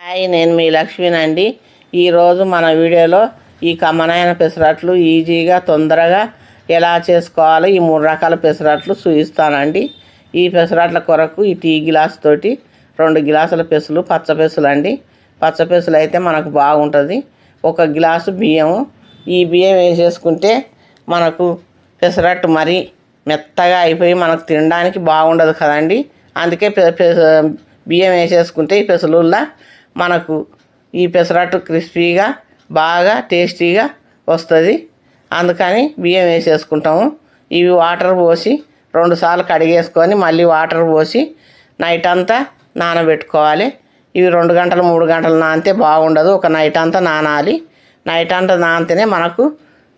Hi నేను మీ లక్ష్మినండి. ఈరోజు మన వీడియోలో ఈ కమ్మనైన పెసరట్లు ఈజీగా తొందరగా ఎలా చేసుకోవాలో ఈ మూడు రకాల పెసరట్లు చూపిస్తానండి. ఈ పెసరట్ల కొరకు ఈ టీ గిలాస్ తోటి రెండు గిలాసుల పెసులు పచ్చ పెసులు అండి పచ్చ పెసులు అయితే మనకు బాగుంటుంది. ఒక గిలాసు బియ్యము. ఈ బియ్యం వేసేసుకుంటే మనకు పెసరట్టు మరి మెత్తగా అయిపోయి మనకు తినడానికి బాగుండదు కదండి. అందుకే పె- బియ్యం వేసేసుకుంటే ఈ పెసలుల్లా మనకు ఈ పెసరట్టు క్రిస్పీగా బాగా టేస్టీగా వస్తుంది. అందుకని బియ్యం వేసేసుకుంటాము. ఇవి వాటర్ పోసి రెండుసార్లు కడిగేసుకొని మళ్ళీ వాటర్ పోసి నైట్ అంతా నానబెట్టుకోవాలి. ఇవి రెండు గంటలు మూడు గంటలు నానితే బాగుండదు. ఒక నైట్ అంతా నానాలి. నైట్ అంతా నానితేనే మనకు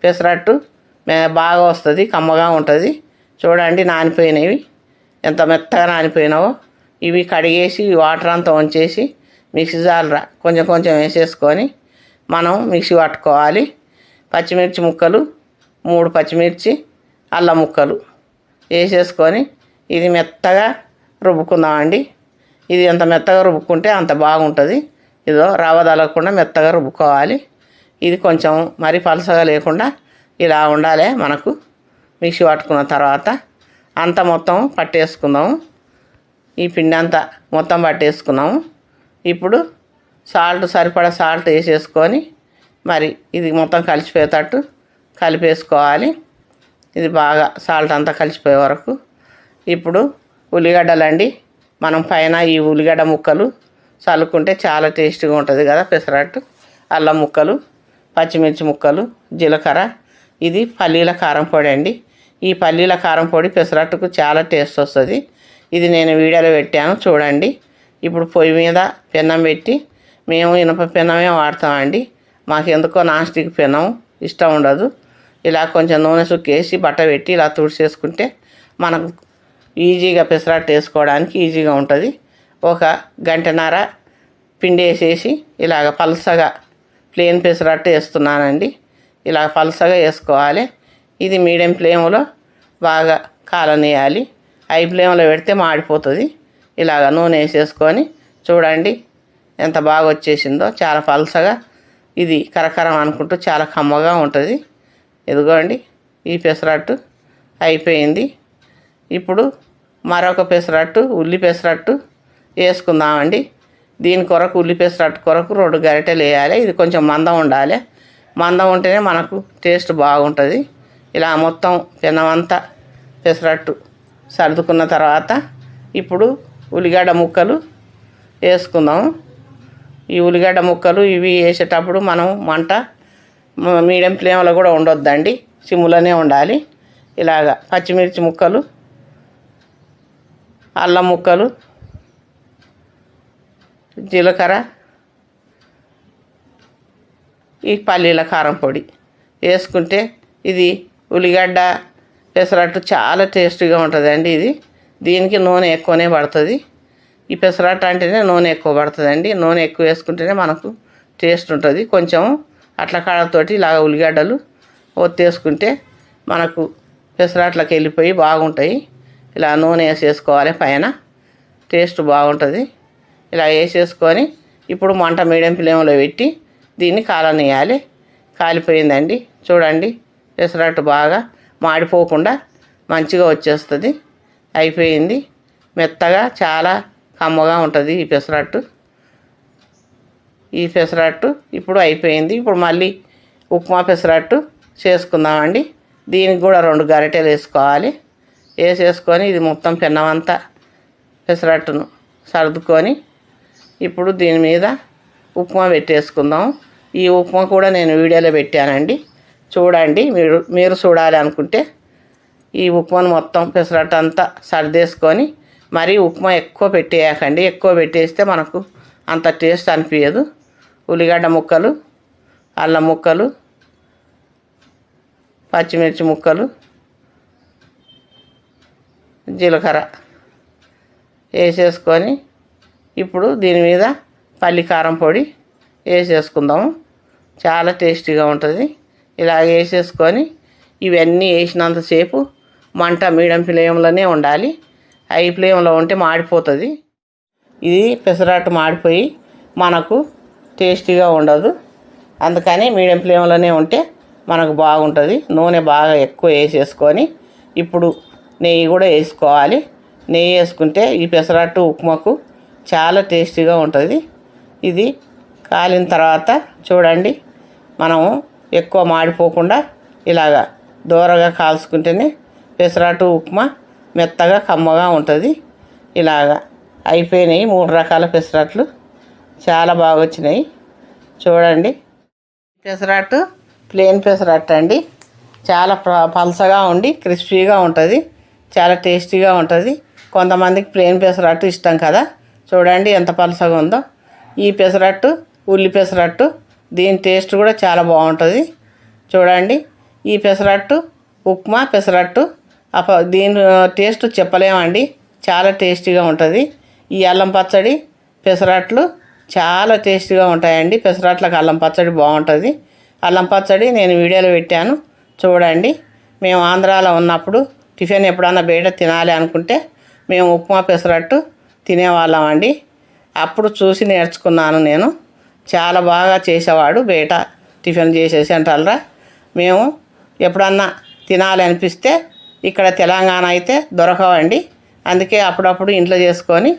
పెసరట్టు బాగా వస్తుంది కమ్మగా ఉంటుంది. చూడండి నానిపోయినవి. ఎంత మెత్తగా నానిపోయినావో. ఇవి కడిగేసి వాటర్ అంతా వంచేసి మిక్సీ జాలరా కొంచెం కొంచెం వేసేసుకొని మనం మిక్సీ పట్టుకోవాలి. పచ్చిమిర్చి ముక్కలు మూడు పచ్చిమిర్చి అల్లం ముక్కలు వేసేసుకొని ఇది మెత్తగా రుబ్బుకుందామండి. ఇది ఎంత మెత్తగా రుబ్బుకుంటే అంత బాగుంటుంది. ఇదో రవ్వ తలగకుండా మెత్తగా రుబ్బుకోవాలి. ఇది కొంచెం మరి పలసగా లేకుండా ఇలా ఉండాలి మనకు మిక్సీ పట్టుకున్న తర్వాత. అంత మొత్తం పట్టేసుకుందాము. ఈ పిండి అంతా మొత్తం పట్టేసుకున్నాము. ఇప్పుడు సాల్ట్ సరిపడా సాల్ట్ వేసేసుకొని మరి ఇది మొత్తం కలిసిపోయేటట్టు కలిపేసుకోవాలి. ఇది బాగా సాల్ట్ అంతా కలిసిపోయే వరకు. ఇప్పుడు ఉల్లిగడ్డలండి. మనం పైన ఈ ఉల్లిగడ్డ ముక్కలు చల్లుకుంటే చాలా టేస్టీగా ఉంటుంది కదా పెసరట్టు. అల్లం ముక్కలు పచ్చిమిర్చి ముక్కలు జీలకర్ర. ఇది పల్లీల కారం పొడి అండి. ఈ పల్లీల కారం పొడి పెసరట్టుకు చాలా టేస్ట్ వస్తుంది. ఇది నేను వీడియోలో పెట్టాను చూడండి. ఇప్పుడు పొయ్యి మీద పెన్నం పెట్టి మేము ఇనప పెన్నమే వాడతామండి. మాకు ఎందుకో నాన్ స్టిక్ పెనం ఇష్టం ఉండదు. ఇలా కొంచెం నూనె సుక్కేసి బట్ట పెట్టి ఇలా తుడిచేసుకుంటే మనకు ఈజీగా పెసరట్టు వేసుకోవడానికి ఈజీగా ఉంటుంది. ఒక గంటన్నర పిండి వేసేసి ఇలాగ పలసగా ప్లేన్ పెసరట్టు వేస్తున్నానండి. ఇలా పలసగా వేసుకోవాలి. ఇది మీడియం ఫ్లేమ్లో బాగా కాలనేయాలి. హై ఫ్లేమ్లో పెడితే మాడిపోతుంది. ఇలాగ నూనె వేసేసుకొని చూడండి ఎంత బాగా వచ్చేసిందో. చాలా పలసగా ఇది కరకరం అనుకుంటూ చాలా కమ్మగా ఉంటుంది. ఇదిగోండి ఈ పెసరట్టు అయిపోయింది. ఇప్పుడు మరొక పెసరట్టు ఉల్లి పెసరట్టు వేసుకుందామండి. దీని కొరకు ఉల్లి పెసరట్టు కొరకు రెండు గరిటెలు వేయాలి. ఇది కొంచెం మందం ఉండాలి. మందం ఉంటేనే మనకు టేస్ట్ బాగుంటుంది. ఇలా మొత్తం పెనమంతా పెసరట్టు సర్దుకున్న తర్వాత ఇప్పుడు ఉల్లిగడ్డ ముక్కలు వేసుకుందాము. ఈ ఉల్లిగడ్డ ముక్కలు ఇవి వేసేటప్పుడు మనం మంట మీడియం ఫ్లేమ్లో కూడా ఉండొద్దండి. సిమ్లోనే ఉండాలి. ఇలాగ పచ్చిమిర్చి ముక్కలు అల్లం ముక్కలు జీలకర్ర ఈ పల్లీల కారం పొడి వేసుకుంటే ఇది ఉల్లిగడ్డ పెసరట్టు చాలా టేస్టీగా ఉంటుందండి ఇది. దీనికి నూనె ఎక్కువనే పడుతుంది. ఈ పెసరట్ట అంటేనే నూనె ఎక్కువ పడుతుందండి. నూనె ఎక్కువ వేసుకుంటేనే మనకు టేస్ట్ ఉంటుంది. కొంచెం అట్ల కాడతోటి ఇలాగ ఉల్లిగడ్డలు ఒత్తేసుకుంటే మనకు పెసరట్లకు వెళ్ళిపోయి బాగుంటాయి. ఇలా నూనె వేసేసుకోవాలి పైన. టేస్ట్ బాగుంటుంది. ఇలా వేసేసుకొని ఇప్పుడు మంట మీడియం ఫ్లేమ్లో పెట్టి దీన్ని కాలనేయాలి. కాలిపోయిందండి. చూడండి పెసరట్టు బాగా మాడిపోకుండా మంచిగా వచ్చేస్తుంది. అయిపోయింది. మెత్తగా చాలా కమ్మగా ఉంటుంది ఈ పెసరట్టు. ఈ పెసరట్టు ఇప్పుడు అయిపోయింది. ఇప్పుడు మళ్ళీ ఉప్మా పెసరట్టు చేసుకుందామండి. దీనికి కూడా రెండు గరిటెలు వేసుకోవాలి. వేసేసుకొని ఇది మొత్తం పెన్నమంతా పెసరట్టును సర్దుకొని ఇప్పుడు దీని మీద ఉప్మా పెట్టేసుకుందాం. ఈ ఉప్మా కూడా నేను వీడియోలో పెట్టానండి. చూడండి మీరు మీరు చూడాలి అనుకుంటే ఈ ఉప్మాను మొత్తం పెసరట్టు అంతా సర్దేసుకొని మరీ ఉప్మా ఎక్కువ పెట్టేయకండి. ఎక్కువ పెట్టేస్తే మనకు అంత టేస్ట్ అనిపించదు ఉల్లిగడ్డ ముక్కలు అల్లం ముక్కలు పచ్చిమిర్చి ముక్కలు జీలకర్ర వేసేసుకొని ఇప్పుడు దీని మీద పల్లి కారం పొడి వేసేసుకుందాము. చాలా టేస్టీగా ఉంటుంది. ఇలా వేసేసుకొని ఇవన్నీ వేసినంతసేపు మంట మీడియం ఫ్లేమ్లోనే ఉండాలి. హై ఫ్లేమ్లో ఉంటే మాడిపోతుంది. ఇది పెసరట్టు మాడిపోయి మనకు టేస్టీగా ఉండదు. అందుకని మీడియం ఫ్లేమ్లోనే ఉంటే మనకు బాగుంటుంది. నూనె బాగా ఎక్కువ వేసేసుకొని ఇప్పుడు నెయ్యి కూడా వేసుకోవాలి. నెయ్యి వేసుకుంటే ఈ పెసరట్టు ఉప్మాకు చాలా టేస్టీగా ఉంటుంది. ఇది కాలిన తర్వాత చూడండి మనము ఎక్కువ మాడిపోకుండా ఇలాగా దూరగా కాల్చుకుంటేనే పెసరాటు ఉప్మా మెత్తగా కమ్మగా ఉంటుంది. ఇలాగా అయిపోయినాయి మూడు రకాల పెసరట్లు. చాలా బాగా వచ్చినాయి. చూడండి. పెసరట్టు ప్లేన్ పెసరట్టు అండి చాలా పలసగా ఉండి క్రిస్పీగా ఉంటుంది. చాలా టేస్టీగా ఉంటుంది. కొంతమందికి ప్లేన్ పెసరట్టు ఇష్టం కదా. చూడండి ఎంత పలసగా ఉందో. ఈ పెసరట్టు ఉల్లి పెసరట్టు దీని టేస్ట్ కూడా చాలా బాగుంటుంది. చూడండి. ఈ పెసరట్టు ఉప్మా పెసరట్టు దీని టేస్ట్ చెప్పలేమండి. చాలా టేస్టీగా ఉంటుంది. ఈ అల్లం పచ్చడి పెసరట్లు చాలా టేస్టీగా ఉంటాయండి. పెసరట్లకు అల్లం పచ్చడి బాగుంటుంది. అల్లం పచ్చడి నేను వీడియోలో పెట్టాను. చూడండి. మేము ఆంధ్రాలో ఉన్నప్పుడు టిఫిన్ ఎప్పుడన్నా బయట తినాలి అనుకుంటే మేము ఉప్మా పెసరట్టు తినేవాళ్ళం అండి అప్పుడు చూసి నేర్చుకున్నాను నేను. చాలా బాగా చేసేవాడు బయట టిఫిన్ చేసే సెంటర్లో. మేము ఎప్పుడన్నా తినాలి అనిపిస్తే ఇక్కడ తెలంగాణ అయితే దొరకవండి. అందుకే అప్పుడప్పుడు ఇంట్లో చేసుకొని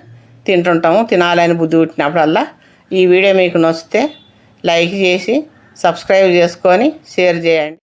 తింటుంటాము తినాలని బుద్ధి పుట్టినప్పుడల్లా. ఈ వీడియో మీకు నచ్చితే లైక్ చేసి సబ్స్క్రైబ్ చేసుకొని షేర్ చేయండి.